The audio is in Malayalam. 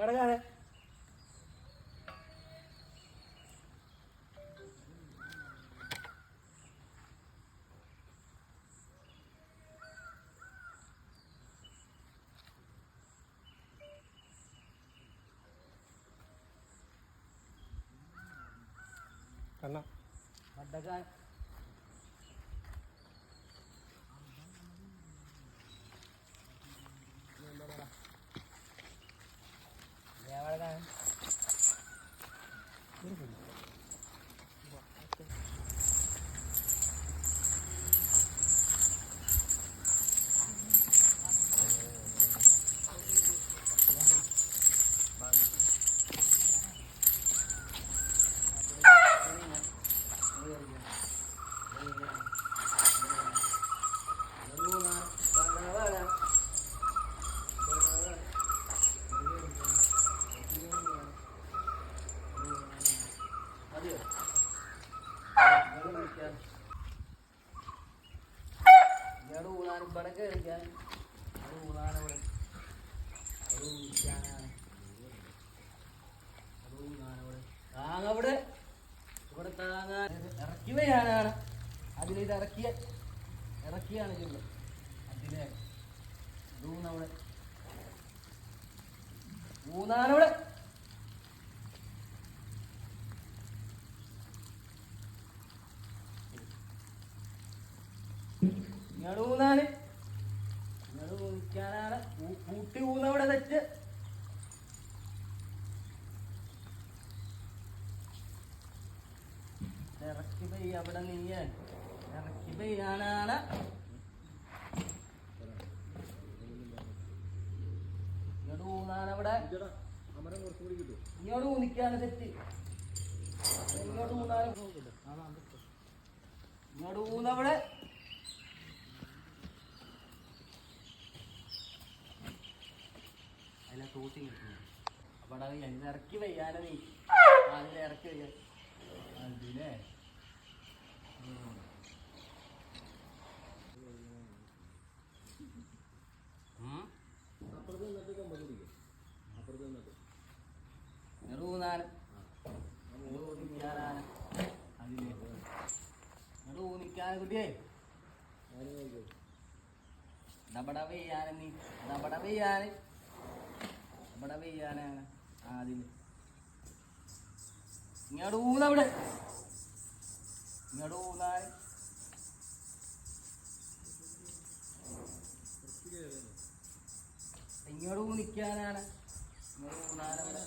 మరగానే కన్నా అడ్డగా ഇവിടെ കയറിക്കാൻ അത് താങ്ങ ഇവിടെ അതിലിത് ഇറക്കിയ ഇറക്കിയാണ് ചെയ്യുന്നത്. അതിലെ ഊണവിടെ ഊന്നാനവിടെ ഇങ്ങോട്ട് ഊന്നാൽ ഊന്നിക്കാനാണ് കൂട്ടി ഊന്നവിടെ തെറ്റ്. ഇറക്കി അവിടെ നീയാൻ ഇറക്കി പെയ്യാനാണ്. ഇങ്ങോട്ട് ഊന്നാനവിടെ ഇങ്ങോട്ട് ഊന്നിക്കാണ് തെറ്റ്. ഇങ്ങോട്ട് ഊന്നാനും ഇങ്ങോട്ട് ഊന്നവിടെ അതിലെ കിട്ടുന്നത് എന്നെ ഇറക്കി വയ്യാല നീ. അതിലെ ഇറക്കി വയ്യാ. അതിലെ നെറൂന്നാണ് ഊന്നിക്കാനാണ് അതിലെ കുട്ടിയേ. വെയ്യാന് വെയ്യാന്. ഇവിടെ വെയ്യാനാണ് ആദ്യം. ഇങ്ങോട്ട് ഊന്നവിടെ ഇങ്ങോട്ട് ഇങ്ങോട്ട് ഊന്നിക്കാനാണ് ഇങ്ങോട്ട് ഊന്നാനവിടെ